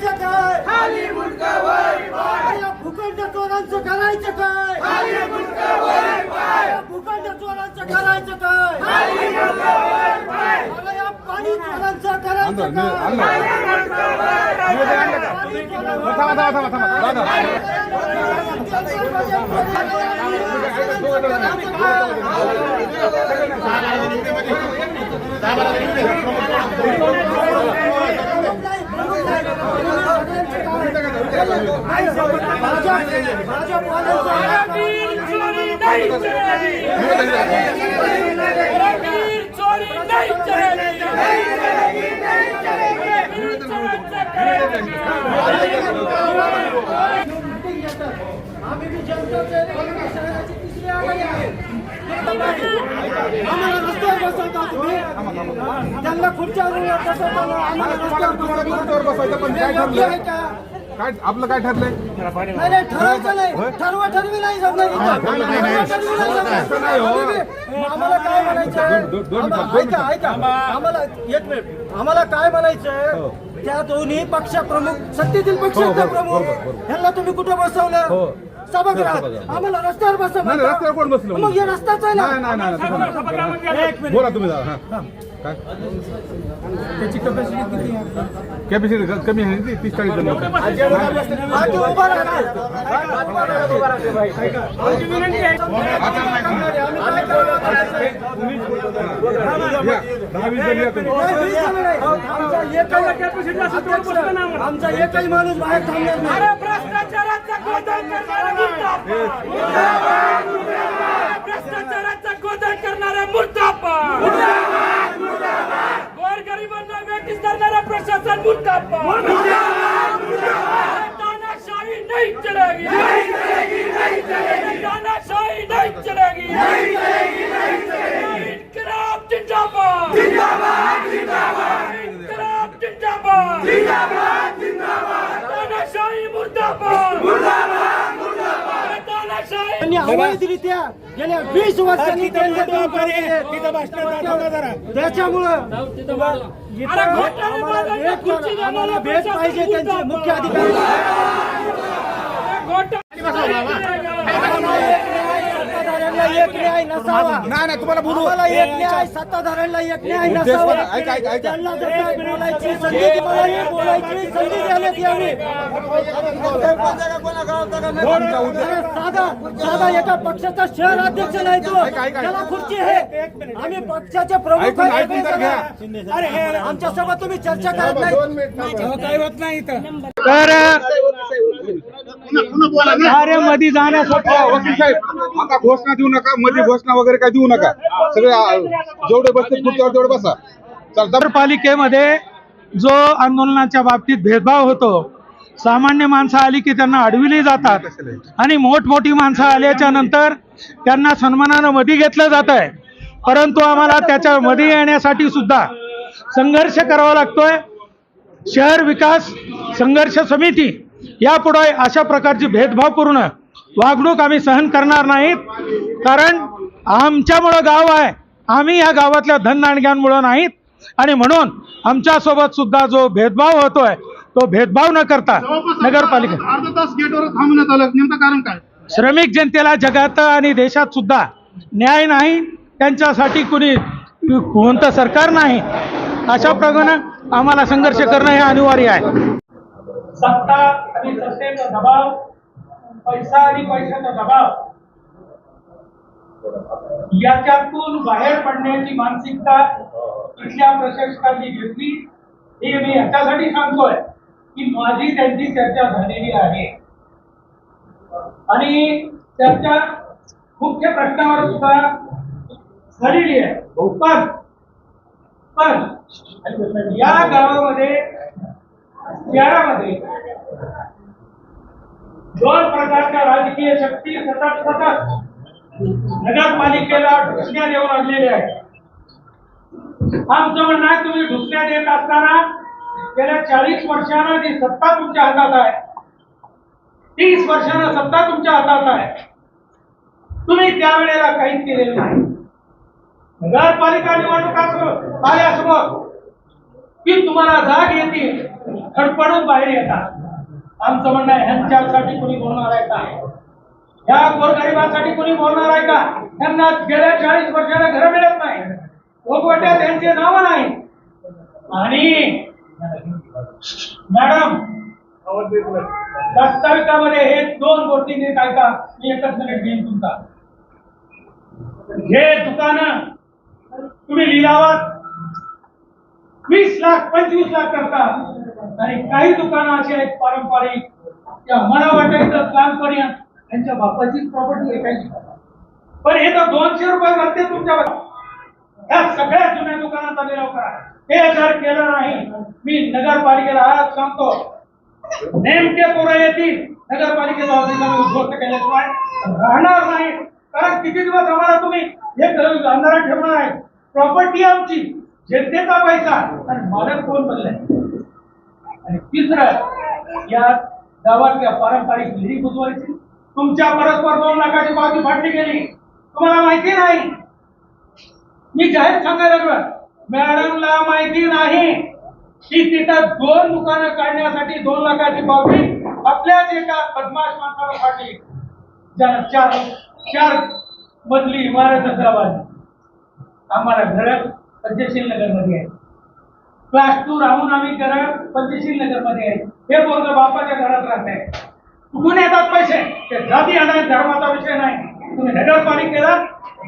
करायचं काय? खाली भूखंड चोरांचं करायचं काय भूखंड चोरांचं करायचं काय? अरे या पाणी चोरांचं करायचं काय? वीर नहीं चलेगी वीर चोरी नहीं चलेगी वीर चोरांचं करेगी आम्ही बी जनतेचे शहराची तिसरी आघाडी आहे. आम्हाला रस्त्यावर बसवता तुम्ही त्यांना खुर्च्यावर बसवता आम्हाला रस्त्यावर बसवता योग्य आहे का? काय आपलं काय ठरलंय नाही नाही ठरवायचं नाही ठरवा ठरवी नाही जमणार इथं. ठरवा ठरवी नाही जमणार. आम्ही बी- आम्हाला काय म्हणायचं आम्हा- ऐका ऐका आम्हाला एक मिनिट आम्हाला काय म्हणायचं त्या दोन्ही पक्ष प्रमुख सत्तेतील पक्षाचे प्रमुख ह्यांना तुम्ही कुठे बसवलं सभागृहात. आम्हाला रस्त्यावर बसवलं नाही, रस्त्यावर कोण बसलं? मग हे रस्ताच आहे नाही ना नाही नाही बोला तुम्ही हा. काय? त्याची कपॅसिटी किती आहे? कॅपॅसिटी कमी आहे ती? तीस चाळीस जण लोक. हा, ते उभा राहा. या, दहा वीस जण या तुम्ही. नाही, वीस जण नाही. आमचा एकही- अध्यक्ष, आमचा एकही माणूस बाहेर थांबणार नाही. अरे भ्रष्टाचाराचा गोंधळ करणारा मुर्दाबाद. भ्ष्टाचाराचा गोंधळ करणारा मुर्दाबाद. धरणारा प्रशासन मुर्दाबाद तानाशाही नहीं चलेगी अवैधरित्या गेल्या वीस वर्षांनी. त्याच्यामुळं भेट पाहिजे त्यांचे. मुख्य अधिकारी. सत्ताधाऱ्यांना एक न्याय नसावा. नाही नाही तुम्हाला बोलू. आम्हाला एक न्याय सत्ताधाऱ्यांना एक न्याय नसावा. बघा, ऐका, ऐका, ऐका. त्यांना जर काय बोलायची संधी ती मला ही बोलायची संधी देण्यात यावी. अरे साधा साधा एका पक्षाचा शहर अध्यक्ष नाही तो. ऐका, ऐका. त्याला खुर्ची आहे. आम्ही पक्षाचे प्रमुख ऐकून- आहे. ऐकून तर घ्या. अरे हे आमच्यासोबत तुम्ही चर्चा करत नाही. तर कार्यामध्ये जाण्यासाठी हो, वकील साहेब आता घोषणा देऊ नका मध्ये घोषणा वगैरे काय देऊ नका. सगळे जेवढे बसते खुर्च्यावर तेवढे बसा. नगरपालिकेमध्ये जो आंदोलनाच्या बाबतीत भेदभाव होतो सामान्य माणसं आली की त्यांना अडविली जातात आणि मोठमोठी माणसं आल्याच्यानंतर त्यांना सन्मानानं मध्ये घेतलं जात आहे परंतु आम्हाला त्याच्या मध्ये येण्यासाठी सुद्धा संघर्ष करावा लागतोय. शहर विकास संघर्ष समिती यापुढे अशा प्रकारची भेदभावपूर्ण वागणूक आम्ही सहन करणार नाहीत कारण आमच्यामुळं गाव आहे. आम्ही या गावातल्या धनदांडग्यांमुळं नाहीत. आणि म्हणून आमच्यासोबत सुद्धा जो भेदभाव होतोय तो भेदभाव न करता नगरपालिका अर्धा तास गेटवर थांबण्यात आलं. नेमकं कारण काय? श्रमिक जनतेला जगात आणि देशात सुद्धा न्याय नाही. त्यांच्यासाठी कुणी कोणतं सरकार नाही. अशा प्रकारे आम्हाला संघर्ष करणं हे अनिवार्य आहे. सत्ता आणि सत्तेचा दबाव पैसा आणि पैशाचा दबाव. याच्यातून बाहेर पडण्याची मानसिकता इथल्या प्रशिक्षकांनी घेतली. हे मी याच्यासाठी सांगतोय की माझी त्यांची चर्चा झालेली आहे. आणि चर्चा मुख्य प्रश्नावर सुद्धा झालेली आहे. पण पण या गावामध्ये शहरामध्ये. दोन प्रकारच्या राजकीय शक्ती सतत सतत नगरपालिकेला ढुसण्या देऊ लागलेल्या आहेत. आमचं म्हणणं आहे तुम्ही ढुसण्या देत असताना गेल्या चाळीस वर्षानं जी सत्ता तुमच्या हातात आहे तीस वर्षानं सत्ता तुमच्या हातात आहे. तुम्ही त्यावेळेला काहीच केलेलं नाही. नगरपालिका निवडणुका सुरू आल्यासमोर की तुम्हाला जाग येतील खडपडून बाहेर येतात. आमचं म्हणणं आहे ह्यांच्यासाठी कोणी बोलणार आहे का? ह्या गोरगरिबांसाठी कोणी बोलणार आहे का? त्यांना गेल्या चाळीस वर्षाला घर मिळत नाही. भोगवट्या त्यांचे नाव नाही. आणि मॅडम दस्तावेजामध्ये हे दोन गोष्टी नीट का मी एकच मिनिट घेईन तुमचा. हे दुकान तुम्ही लिलावात वीस लाख पंचवीस लाख करता. आणि काही दुकानं अशी आहेत पारंपरिक. त्या मला वाटायचं लहानपर्यंत त्यांच्या बापाचीच प्रॉपर्टी विकायची. पण हे तर दोनशे रुपये करते तुमच्या ह्या सगळ्या जुन्या दुकानात लिलाव करा हे जर केलं नाही मी नगरपालिकेला आज सांगतो. नेमके पोरं येतील. नगरपालिकेचा ऑफिसला उद्ध्वस्त केल्याशिवाय राहणार नाही. कारण किती दिवस आम्हाला तुम्ही हे अंधारात ठेवणार आहे. प्रॉपर्टी आमची. जनतेचा पैसा. आणि मालक कोण बनलाय? आणि तिसरं या गावातल्या पारंपरिक विधी बुजवायची. तुमच्या परस्पर दोन लाखाची पावती फाटली गेली. तुम्हाला माहिती नाही. मी जाहीर सांगायला लागलो मॅडमला माहिती नाही की तिथं दोन दुकानं काढण्यासाठी दोन लाखाची पावती आपल्याच एका बदमाश माणसाला फाटली. ज्यानं चार चार मधली इमारत हैदराबाद आम्हाला घरात पंचशील नगरमध्ये आहे. क्लास टू राहून आम्ही पंचशील नगरमध्ये आहे. हे पोरग बापाच्या घरात राहत आहे. कुठून येतात पैसे? ते जाती आणि धर्माचा विषय नाही. तुम्ही नगरपालिकेला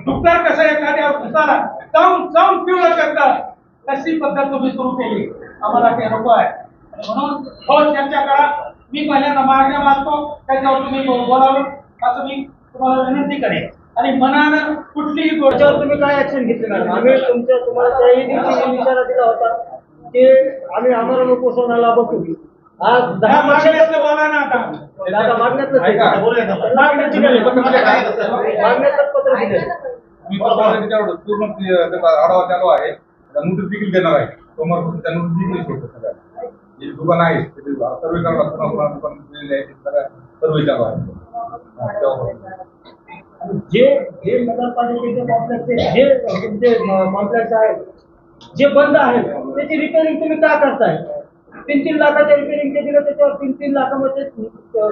डुक्कर कसं एखाद्या घुसाला जाऊन जाऊन पिऊ शकतात अशी पद्धत तुम्ही सुरू केली. आम्हाला ते नको आहे. म्हणून हो चर्चा करा. मी पहिल्यांदा मागण्या मागतो. त्याच्यावर तुम्ही बोलावं. असं मी तुम्हाला विनंती करेन. आणि मनानं कुठलीही गोष्ट तुम्ही काय ऍक्शन घेतली मॅडम आम्ही तुमच्या तुम्हाला त्याही दिवशी इशारा दिला होता की आम्ही आम्हाला उपोषणाला बसू आज दहा बोला ना आता. आता मागण्यातलं ऐका. मागण्याची. मागण्याचं पत्र दिले मी स्वतः त्याच्यावर पूर्ण आढावा चालू आहे. नोटीस देखील देणार आहे. सोमवारपासून त्या नोटीस देखील इश्यू होतात सगळ्या. जे दुकान आहे. ते सर्वे करायला पुन्हा पुन्हा दुकान दिलेले आहे. ते सगळ्या सर्वे चालू आहे. जे जे नगरपालिकेचे कॉम्प्लेक्स जे तुमचे कॉम्प्लेक्स आहेत जे बंद आहेत त्याची रिपेअरिंग तुम्ही का करताय? तीन तीन लाखाच्या रिपेअरिंगचे दिलं त्याच्यावर तीन तीन लाखामध्ये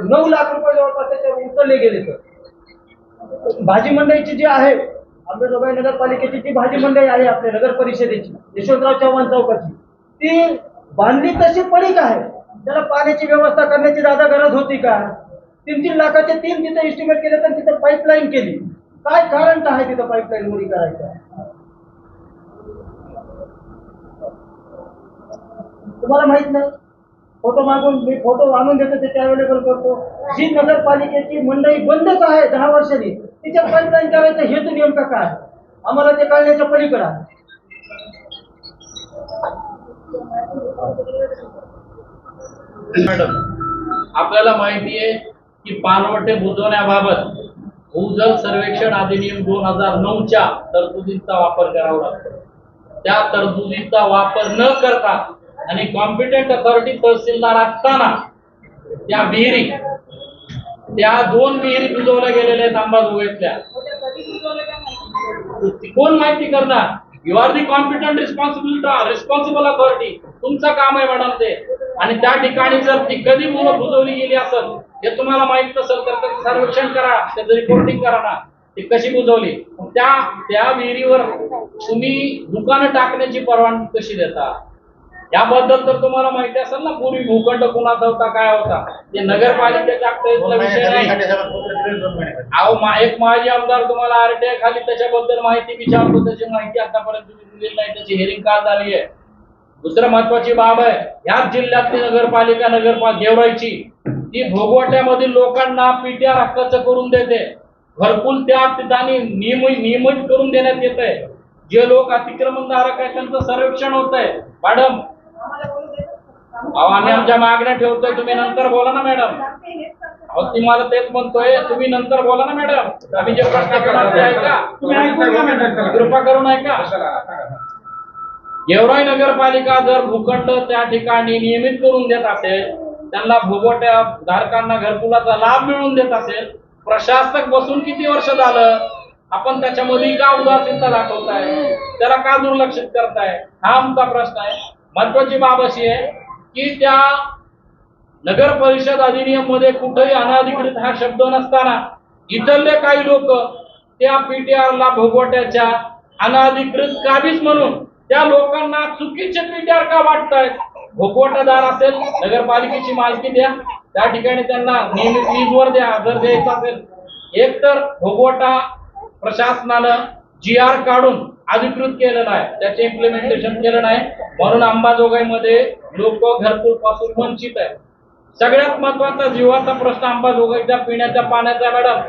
नऊ लाख रुपये जवळपास त्याच्यावर उचलले गेले तर भाजी मंडईची जी आहे अंबेजोगाई नगरपालिकेची जी भाजी मंडई आहे आपल्या नगर परिषदेची यशवंतराव चव्हाण चौकाची. ती बांधली तशी पडीक आहे. त्याला पाण्याची व्यवस्था करण्याची दादा गरज होती का? तीन तीन लाखाचे तीन तिथं एस्टिमेट केले तर तिथं पाईपलाईन केली. काय कारण आहे तिथं पाईपलाईन मुली करायचं? तुम्हाला माहीत नाही? फोटो मागून मी फोटो आणून देतो त्याचे अवेलेबल करतो. जी नगरपालिकेची मंडई बंदच आहे दहा वर्षांनी तिच्या पाईपलाईन करायचं हेतू नेमका काय? आम्हाला ते कळण्याच्या पलीकडे आहे. मॅडम आपल्याला माहिती आहे की पानवटे बुजवण्याबाबत भूजल सर्वेक्षण अधिनियम दोन हजार नऊच्या तरतुदींचा वापर करावा लागतो. त्या तरतुदींचा वापर न करता आणि कॉम्पिटंट अथॉरिटी तहसीलदार असताना त्या विहिरी त्या दोन विहिरी बुजवल्या गेलेल्या आहेत अंबाजोगाईतल्या. कोण माहिती करणार? You are the competent responsibility responsible authority तुमचं काम आहे मॅडम ते. आणि त्या ठिकाणी जर ती कधी मुलं बुजवली गेली असेल हे तुम्हाला माहीत नसेल तर त्याचं सर्वेक्षण करा त्याचं रिपोर्टिंग करा ना. ती कशी बुजवली? त्या त्या विहिरीवर तुम्ही दुकानं टाकण्याची परवानगी कशी देता? याबद्दल तर तुम्हाला माहिती असेल ना पूर्वी भूखंड कुणाचा होता काय होता? ते नगरपालिकेच्या विषय नाही. अहो एक माजी आमदार तुम्हाला आरटीआय खाली त्याच्याबद्दल माहिती विचारतो त्याची माहिती आतापर्यंत तुम्ही दिलेली नाही त्याची हेरिंग का झाली आहे. दुसरं महत्वाची बाब आहे ह्याच जिल्ह्यातली नगरपालिका नगरपालिका गेवराईची ती भोगवट्यामधील लोकांना पीटीआर हक्काचं करून देते. घरकुल त्या ठिकाणी नियमित नियमित करून देण्यात येत आहे जे लोक अतिक्रमणधारक आहेत त्यांचं सर्वेक्षण होत आहे मॅडम अहो आम्ही आमच्या मागण्या ठेवतोय तुम्ही नंतर बोला ना मॅडम. अहो तुम्हाला तेच म्हणतोय तुम्ही नंतर बोला ना मॅडम. आम्ही जे प्रश्न करणार ते ऐका. कृपा करून ऐका. गेवराई नगरपालिका जर भूखंड त्या ठिकाणी नियमित करून देत असेल त्यांना भोगवट्या धारकांना घरकुलाचा लाभ मिळवून देत असेल प्रशासक बसून किती वर्ष झालं आपण त्याच्यामध्ये का उदासीनता दाखवताय? त्याला का दुर्लक्षित करताय? हा आमचा प्रश्न आहे. महत्वाची बाब अशी आहे की त्या नगर परिषद अधिनियममध्ये कुठेही अनाधिकृत हा शब्द नसताना इतरले काही लोक त्या पीटीआर ला भोगवट्याच्या अनाधिकृत काबीज म्हणून त्या लोकांना चुकीचे पीटीआर का वाटतायत भोगवटादार असेल नगरपालिकेची मालकी द्या. त्या ठिकाणी त्यांना नियमित वीजवर द्या जर द्यायचं असेल. एक तर भोगवटा प्रशासनानं जी आर काढून अधिकृत केलेलं आहे त्याचे इम्प्लिमेंटेशन केलं नाही. म्हणून अंबाजोगाईमध्ये लोक घरकुलपासून वंचित आहे सगळ्यात महत्त्वाचा जीवाचा प्रश्न अंबाजोगाईच्या पिण्याच्या पाण्याचा मॅडम.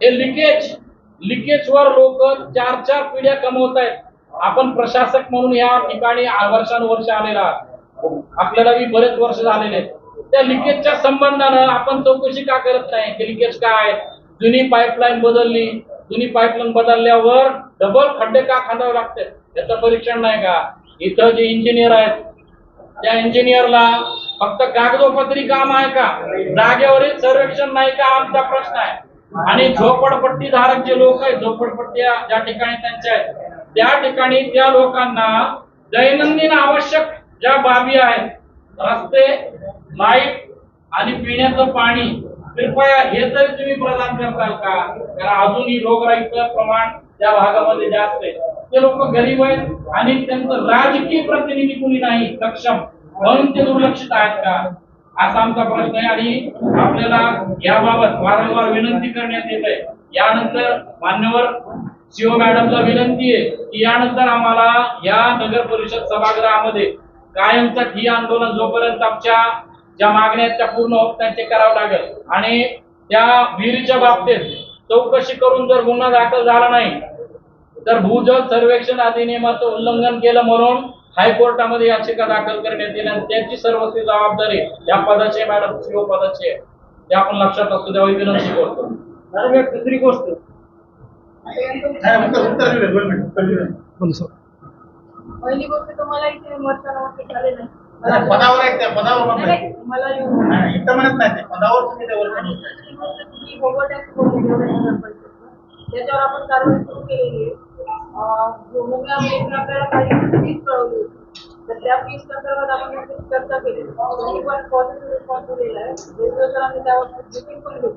हे लिकेज लिकेज वर लोक चार चार पिढ्या कमवत आहेत. आपण प्रशासक म्हणून या ठिकाणी वर्षानुवर्ष आलेला आहात. आपल्याला बी बरेच वर्ष झालेले आहेत. त्या लिकेजच्या संबंधानं आपण चौकशी का करत नाही? की लिकेज काय जुनी पाईपलाईन बदलली. जुनी पाईपलाईन बदलल्यावर डबल खड्डे का खांदावे लागते? याचं परीक्षण नाही का? इथं जे इंजिनियर आहेत त्या इंजिनियरला फक्त कागदोपत्री काम आहे का? जागेवरील सर्वेक्षण नाही का? आमचा प्रश्न आहे. आणि झोपडपट्टी धारक जे लोक आहेत झोपडपट्ट्या ज्या ठिकाणी त्यांच्या आहेत त्या ठिकाणी त्या लोकांना दैनंदिन आवश्यक ज्या बाबी आहेत रस्ते लाइट आणि पिण्याचं पाणी कृपया हे तरी तुम्ही प्रदान करताल का? कारण अजूनही रोगराईचं प्रमाण त्या भागामध्ये जास्त आहे. ते लोक गरीब आहेत आणि त्यांचं राजकीय प्रतिनिधी कुणी नाही सक्षम. म्हणून ते दुर्लक्षित आहेत का? असा आमचा प्रश्न आहे आणि आपल्याला याबाबत वारंवार विनंती करण्यात येत आहे. यानंतर मान्यवर सीओ मॅडमला विनंती आहे की यानंतर आम्हाला या नगर परिषद सभागृहामध्ये कायमचा ठिय्या आंदोलन जोपर्यंत आमच्या ज्या मागण्या आहेत त्या पूर्ण होत नाही ते करावं लागेल. आणि त्या विहिरीच्या बाबतीत चौकशी करून जर गुन्हा दाखल झाला नाही तर भूजल सर्वेक्षण अधिनियमाचं उल्लंघन केलं म्हणून हायकोर्टामध्ये याचिका दाखल करण्यात येईल आणि त्याची सर्वस्वी जबाबदारी या पदाची आहे, मॅडम. सीओ पदाची आहे. ते आपण लक्षात असू द्यावी विनंती करतो. मॅडम एक दुसरी गोष्ट. पहिली गोष्ट तुम्हाला इथे मतदानावरती झाले नाही पदावर आहेत त्या पदावर मला इथं म्हणत नाही ते पदावर तुम्ही. त्याच्यावर आपण कारवाई सुरू केलेली आहे. भूमिका आपल्याला काही फीस कळवली होती. तर त्या फीस संदर्भात आपण नोटीस चर्चा केली. त्यांनी पण पॉझिटिव्ह रिस्पॉन्स दिलेला आहे. तर आम्ही त्यावर पण घेतली.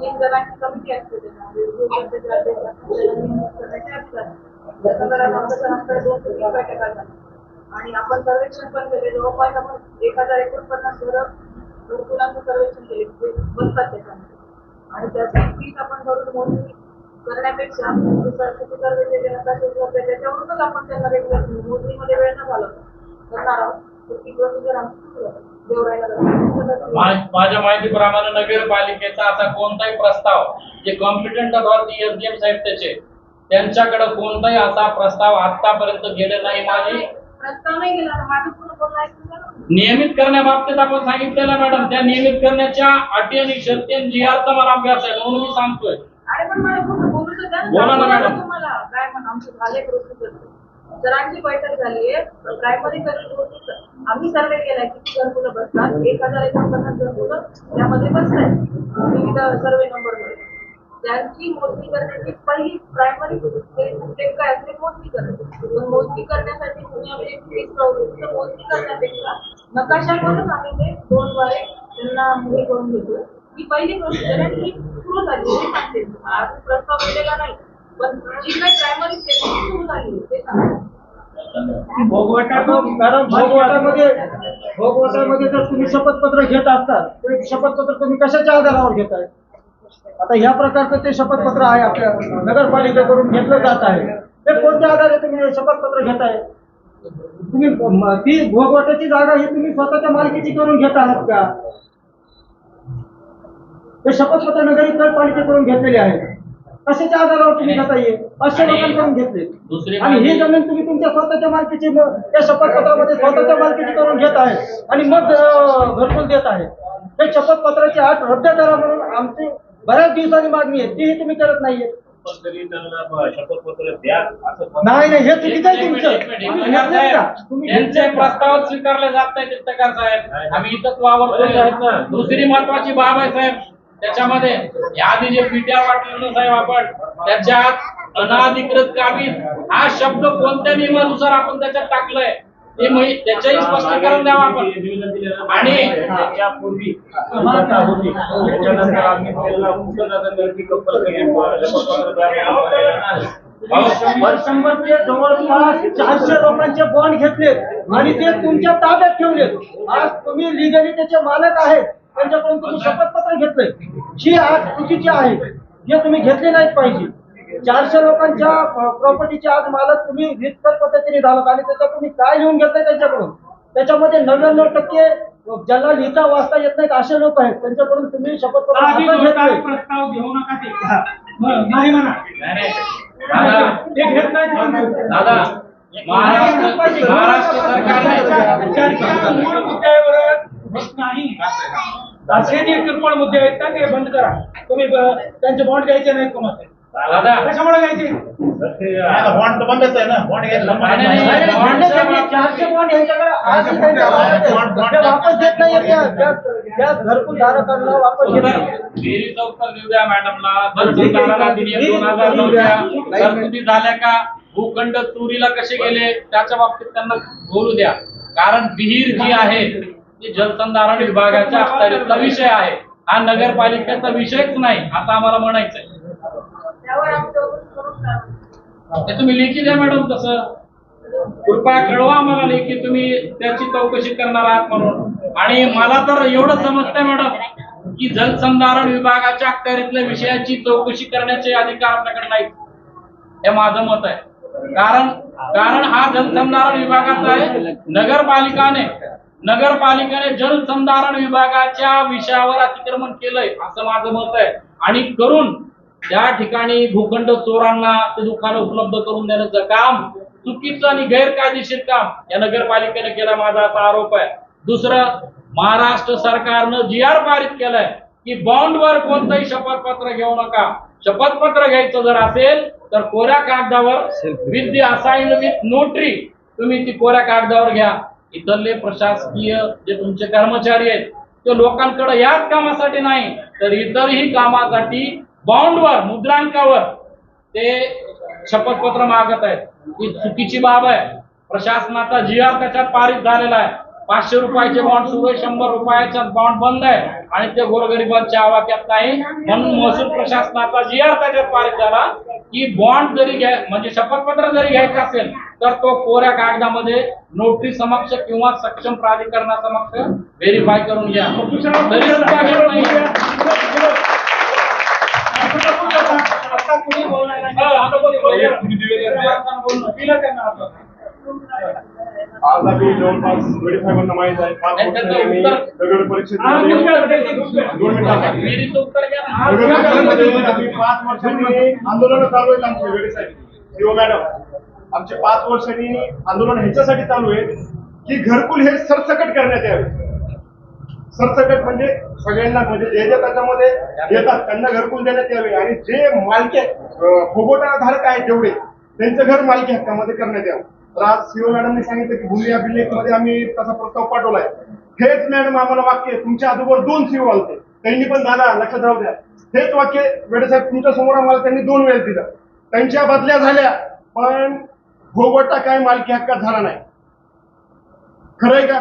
तीन जणांची कमिटी असते त्याच्यामध्ये वेगवेगळे अध्यक्ष असतात, त्याला नियमित करण्याचे असतात. त्या संदर्भात आमच्या सरांकडे दोन तीन बैठका आणि आपण सर्वेक्षण पण केले. जवळपास आपण एक हजार एकोणपन्नास घरं घरकुलांचं सर्वेक्षण केले. जे बसतात त्याच्यामध्ये. आणि त्याची फीस आपण धरून मोजणी करण्यापेक्षा सरस्वती कर्ज सर्वे जे जनता उपलब्ध त्याच्यावरूनच आपण त्यांना रेग्युलर मोजणीमध्ये वेळ न घालवता करणार आहोत. तर ती प्रोसिजर आमची सुरू आहे माझ्या माहितीप्रमाणे नगरपालिकेचा असा कोणताही प्रस्ताव जे कॉम्पिटंट अथॉरिटी एसडीएम साहेब त्याचे त्यांच्याकडे कोणताही असा प्रस्ताव आतापर्यंत गेले नाही. माझी नियमित करण्याबाबत आपण सांगितलेलं मॅडम. त्या नियमित करण्याच्या अटी आणि शर्ती जी आरचा मला अभ्यास आहे म्हणून मी सांगतोय. मला बोलू ना. मॅडम. तुम्हाला. काय म्हण आमचे झाले प्रोसिजर सरांची बैठक झाली आहे प्रायमरी सर्वे आम्ही सर्वे केलाय किती घरकुलं बसतात. एक हजार एकोणपन्नास घरकुलं त्यामध्ये बसतात विविध सर्वे नंबर त्यांची मोजणी करण्याची पहिली प्रायमरी म्हणजे स्टेप काय असते मोजणी करण्याची पण मोजणी करण्यासाठी तुम्ही आम्ही एक प्रवृत्त मोजणी करण्यापेक्षा नकाशावरच आम्ही ते दोनद्वारे त्यांना हे करून घेतो. ही पहिली प्रोसिजर आहे ही सुरू झाली. हे सांगते आज प्रस्ताव दिलेला नाही पण जी काही प्रायमरी स्टेप सुरू झाली ते सांगते. भोगवटा कारण भोगवटामध्ये भोगवटामध्ये जर तुम्ही शपथपत्र घेत असतात तर शपथपत्र तुम्ही कशाच्या आधारावर घेताय? आता ह्या प्रकारचं ते शपथपत्र आहे आपल्या नगरपालिकेकडून घेतलं जात आहे. ते कोणत्या आधारे तुम्ही शपथपत्र घेताय? तुम्ही म- ती भोगवटाची जागा ही तुम्ही स्वतःच्या मालकीची करून घेत आहात का? ते शपथपत्र नगरपालिकेकडून घेतलेले आहे. कशाच्या आधारावर तुम्ही घेता येईल आणि लोकांकडून घेतले. आणि ही जमीन तुम्ही तुमच्या स्वतःच्या मालकीची त्या शपथपत्रामध्ये स्वतःच्या मालकीची करून घेत आहे आणि मग घरकुल देत आहे. हे शपथपत्राची अट रद्द करा म्हणून आमची बऱ्याच दिवसांनी मागणी आहे तीही तुम्ही करत नाहीये. शपथपत्र द्या असं नाही नाही हे चुकीचं आहे तुमचं. तुम्ही का? त्यांचे का? प्रस्ताव स्वीकारले जात नाही इफ्तिकार साहेब आम्ही इथंच वावरतोय. दुसरी महत्वाची बाब आहे साहेब. त्याच्यामध्ये याआधी जे पीटीआर वाटलेलं साहेब आपण त्याच्यात अनाधिकृत काबीज हा शब्द कोणत्या नियमानुसार आपण त्याच्यात टाकलाय? त्याच्याही स्पष्टीकरण द्यावं आपण. आणि होती. त्याच्यानंतर आम्ही त्याला कुठं जाता शंभरचे जवळपास चारशे लोकांचे बॉन्ड घेतले आणि ते तुमच्या ताब्यात ठेवले आज तुम्ही लिगली त्याचे मालक आहेत. त्यांच्याकडून तुम्ही शपथपत्र घेतले ही आज चुकीची आहे. जे तुम्ही घेतले नाहीत पाहिजे. चारशे लोकांच्या प्रॉपर्टीचे आज मालक तुम्ही विस्तर पद्धतीने झालात आणि त्याच्यात तुम्ही काय लिहून घेतलंय त्यांच्याकडून? त्याच्यामध्ये नव्याण्णव टक्के ज्याला लिहिता वाचता येत नाहीत असे लोक आहेत. त्यांच्याकडून तुम्ही घेतले. प्रस्ताव घेऊ नका ते. नाही म्हणा. दादा महाराष्ट्र सरकारने मुद्द्यावर होत नाही. असे जे किरकोळ मुद्दे आहेत ना ते बंद करा. तुम्ही त्यांचे बॉन्ड घ्यायचे नाहीत कोणाचे कशामुळे घ्यायचे? बॉन्ड तर बंदच आहे ना. बॉन्ड घ्यायला नाही, नाही, नाही, नाही. नाही, भांडण त्यांनी चारशे बॉन्ड यांच्याकडे आजही त्यांच्या ताब्यात आहे. ते वापस देत नाही त्या त्या घरकुल धारकांना वापस घेत उत्तर नाही. फेरीचं उत्तर देऊ द्या मॅडमला. जनसंधारण अधिनियम दोन हजार नऊच्या तरतुदी झाल्या का भूखंड चोरीला कसे गेले त्याच्या बाबतीत त्यांना बोलू द्या. कारण विहीर जी आहे ती जलसंधारण विभागाच्या अखत्यारीतला विषय आहे. हा नगरपालिकेचा विषयच नाही. असं आम्हाला म्हणायचंय त्यावर आम्ही चौकशी करून काढू. ते तुम्ही लेखी द्या मॅडम तसं. कृपया कळवा आम्हाला लेखी तुम्ही त्याची चौकशी करणार आहात म्हणून. आणि मला तर एवढं समजतंय मॅडम की जलसंधारण विभागाच्या अखत्यारीतल्या विषयाची चौकशी करण्याचे अधिकार आपल्याकडे नाहीत. हे माझं मत आहे. कारण कारण हा जलसंधारण विभागाचा आहे. नगरपालिकाने नगरपालिकेने जलसंधारण विभागाच्या विषयावर अतिक्रमण केलंय असं माझं मत आहे. आणि करून त्या ठिकाणी भूखंड चोरांना ते दुकानं उपलब्ध करून देण्याचं काम चुकीचं आणि गैरकायदेशीर काम या नगरपालिकेने केलं माझा असा आरोप आहे. दुसरं महाराष्ट्र सरकारनं जी आर पारित केलंय की बॉन्डवर कोणतंही शपथपत्र घेऊ नका. शपथपत्र घ्यायचं जर असेल तर कोऱ्या कागदावर with the assigned with notary तुम्ही ती कोऱ्या कागदावर घ्या. इथले प्रशासकीय जे तुमचे कर्मचारी आहेत ते लोकांकडे याच कामासाठी नाही तर इतरही कामासाठी बॉन्डवर मुद्रांकावर ते शपथपत्र मागत आहेत. ही चुकीची बाब आहे. प्रशासनाचा जी आर त्याच्यात पारित झालेला आहे. पाचशे रुपयाचे बॉन्ड सुरू आहे शंभर रुपयाचा बॉन्ड बंद आहे. आणि ते गोरगरिबांच्या आवाक्यात नाही. म्हणून महसूल प्रशासनाचा जी आर त्याच्यात पारित झाला की बॉन्ड जरी घ्याय म्हणजे शपथपत्र जरी घ्यायचं असेल तर तो कोऱ्या कागदामध्ये नोटरी समक्ष किंवा सक्षम प्राधिकरणासमक्ष व्हेरीफाय करून घ्या तरी सुद्धा घेत नाही. आता कुणी बोलणार नाही. आता कोणी बोलणार नाही. दिलं त्यांना आता. आज आम्ही जवळपास वेळेसाहेबांना माहीत आहे. पाच वर्षांनी. दोन आम्ही पाच आंदोलन चालू आहेत आमचे मॅडम आमचे पाच वर्षांनी आंदोलन ह्याच्यासाठी चालू आहे की घरकुल हे सरसकट करण्यात यावे. सरसकट म्हणजे सगळ्यांना म्हणजे जे जे त्याच्यामध्ये येतात त्यांना घरकुल देण्यात यावे. आणि जे मालकी फोगोटा धारक आहेत जेवढे त्यांचं घर मालकी हक्कामध्ये करण्यात यावं. तर आज सीओ मॅडमने सांगितलं की भूमी अभिलेखमध्ये आम्ही तसा प्रस्ताव पाठवलाय. हेच मॅडम आम्हाला वाक्य तुमच्या अगोदर दोन सीओ आलते. त्यांनी पण दादा लक्षात राहू द्या. हेच वाक्य वेडेसाहेब तुमच्यासमोर आम्हाला त्यांनी दोन वेळेस दिलं. त्यांच्या बदल्या झाल्या पण भोगवटा काय मालकी हक्कात झाला नाही. खरंय का?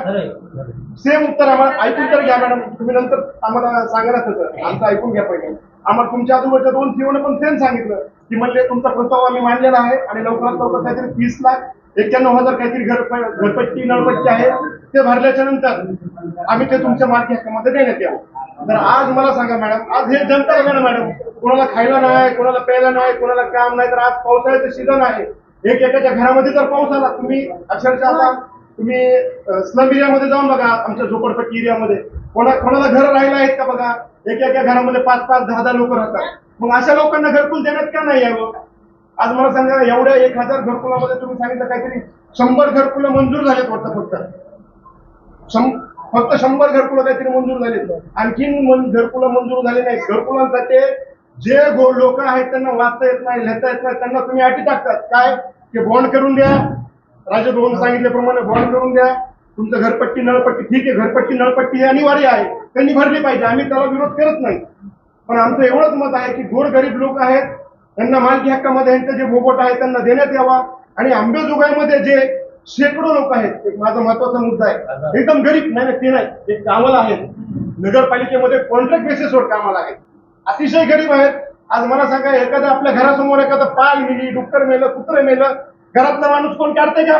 सेम उत्तर आम्हाला ऐकून तर घ्या मॅडम. तुम्ही नंतर आम्हाला सांगा ना तसं आमचं ऐकून घ्या पहिले. आम्हाला तुमच्या आजूबाजूच्या दोन सीओने पण सेम सांगितलं की म्हणले तुमचा प्रस्ताव आम्ही मांडलेला आहे आणि लवकरात लवकर काहीतरी तीस लाख एक्क्याण्णव हजार काहीतरी घर घरपट्टी नळपट्टी आहे ते भरल्याच्या नंतर आम्ही ते तुमच्या मालकी हक्कामध्ये देण्यात यावं. तर आज मला सांगा मॅडम आज हे जनता आहे ना मॅडम? कोणाला खायला नाही कोणाला प्यायला नाही कोणाला काम नाही तर आज पावसाळ्याचं सीझन आहे. एक एकाच्या घरामध्ये जर पाऊस आला तुम्ही अक्षरशः तुम्ही स्लम एरियामध्ये जाऊन बघा आमच्या झोपडपट्टी एरियामध्ये कोणा कोणाला घर राहिलं आहेत का बघा? एक एका घरामध्ये पाच पाच दहा दहा लोक राहतात. मग अशा लोकांना घरकुल देण्यात का नाही यावं? आज मला सांगा एवढ्या एक हजार घरकुलामध्ये तुम्ही सांगितलं काहीतरी शंभर घरकुलं मंजूर झालेत वाटतं फक्त. फक्त शंभर घरकुलं काहीतरी मंजूर झालेत. आणखीन घरकुलं मंजूर झाले नाही. घरकुलांसाठी जे लोक आहेत त्यांना वाचता येत नाही लिहिता येत नाही त्यांना तुम्ही अटी टाकतात. काय? की बॉन्ड करून द्या. राजा दोन सांगितल्याप्रमाणे बॉन्ड करून द्या. तुमचं घरपट्टी नळपट्टी ठीक आहे घरपट्टी नळपट्टी हे अनिवार्य आहे. त्यांनी भरली पाहिजे. आम्ही त्याला विरोध करत नाही. पण आमचं एवढंच मत आहे की गोर गरीब लोक आहेत. त्यांना मालकी हक्कामध्ये यांचं जे भोगोट आहे त्यांना देण्यात यावा. आणि आंबेजोगाईमध्ये जे शेकडो लोक आहेत एक माझा महत्त्वाचा मुद्दा आहे. एकदम गरीब नाही ना ते नाही. एक कामाला आहेत. नगरपालिकेमध्ये कॉन्ट्रॅक्ट बेसिसवर कामाला आहेत. अतिशय गरीब आहेत. आज मला सांगा एखाद्या आपल्या घरासमोर एखादं पाल मिली डुक्कर मेलं कुत्र मेलं घरातला माणूस कोण काढते का?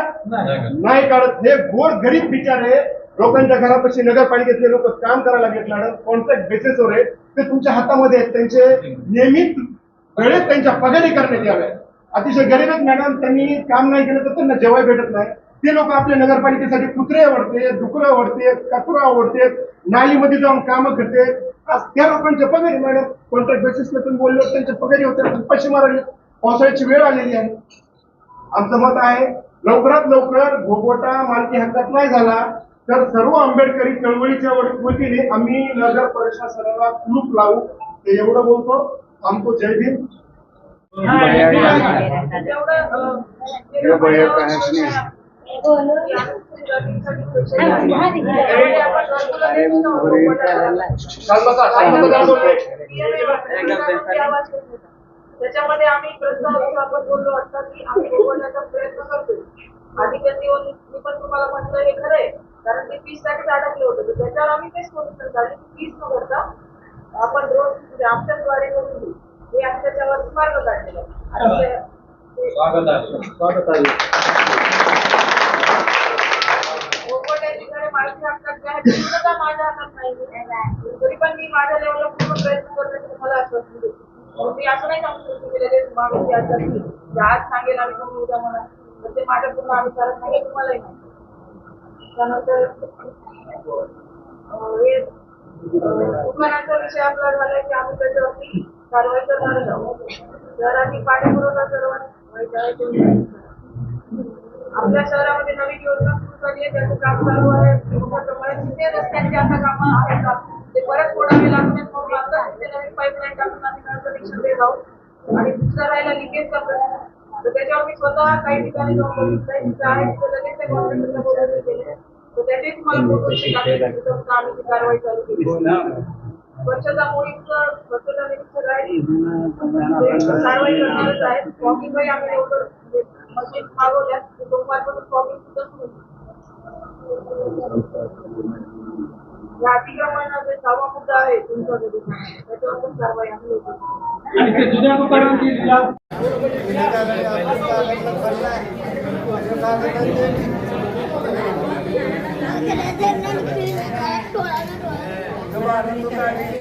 नाही. काढत. हे गोर गरीब बिचारे लोकांच्या घरापाशी नगरपालिकेतले लोक काम करायला लागलेत मॅडम. कॉन्ट्रॅक्ट बेसिसवर आहे ते तुमच्या हातामध्ये आहेत. त्यांचे नियमित वेळेत त्यांच्या पगारी करण्यात याव्या अतिशय गरीब आहेत मॅडम. त्यांनी काम नाही केलं तर त्यांना जेवाय भेटत नाही. ते लोक आपल्या नगरपालिकेसाठी कुत्रे आवडते डुकरं आवडते कचरा आवडते नालीमध्ये जाऊन कामं करते. आज त्या लोकांच्या पगारी मॅडम. कॉन्ट्रॅक्ट बेसिसला तुम्ही बोललो त्यांच्या पगारी होत्या पैसे मारले पावसाळ्याची वेळ आलेली आहे. आमचं मत आहे लवकरात लवकर भोगवटा मालकी हक्कात नाही झाला तर सर्व आंबेडकरी चळवळीच्या वतीने आम्ही नगर प्रशासनाला कुलूप लावू ते एवढं बोलतो. आमको जय भीम. त्याच्यामध्ये आम्ही प्रस्ताव आपण बोललो असता की आम्ही बोलण्याचा प्रयत्न करतोय. आधी त्यांनी येऊन मी पण तुम्हाला म्हटलं हे खरं आहे. कारण ते फीससाठी अडकलं होतं. तर त्याच्यावर आम्ही तेच सोल्युशन काढले की फीस न भरता आपण रोज म्हणजे आमच्याद्वारे करून देऊ हे आम्ही त्याच्यावर मार्ग काढलेला. आणि स्वागत आहे. स्वागत आहे. गोगोट्याच्याकडे मालकी हक्कात जे आहे ते सुद्धा माझ्या हातात नाही तरी पण मी माझ्या लेवलला पूर्ण प्रयत्न करते तुम्हाला आश्वासन देते म्हणून मी असं नाही सांगू शकतो की लगेच मागून द्या तर आज सांगेल आम्ही तुम्ही उद्या म्हणा तर ते माझ्या पूर्ण अधिकारात नाही हे तुम्हालाही माहिती त्यानंतर अं, हे अं, विषय आपला झाला की आम्ही त्याच्यावरती कारवाई करणार आहोत. जर आम्ही पाणी पुरवठा आपल्या शहरामध्ये नवीन योजना सुरू झाली आहे त्याचं काम चालू आहे. मोठ्या प्रमाणात जिथे रस्त्यांची आता कामं आहेत ते परत फोडावे लागले म्हणून आता तिथे नवीन पाईपलाईन टाकून आम्ही नळ कनेक्शन देत आहोत. आणि दुसरा राहिला लिकेजचा प्रश्न. तर त्याच्यावर मी स्वतः काही ठिकाणी जाऊन बघितलंय तिथं आहे तिथं लगेच त्या कॉन्ट्रॅक्टरला बोलवलं गेले. तर त्याचे तुम्हाला फोटो आम्ही ती कारवाई चालू केली. स्वच्छता मोहीमचं स्वच्छता निरीक्षक आहे. कारवाई करणारच आहेत फॉर्मिंगही आम्ही म्हणजे मशीन मागवल्यात. ते सोमवारपासून फॉर्मिंग सुद्धा सुरू आणि ते जुन्या दुकानांची you.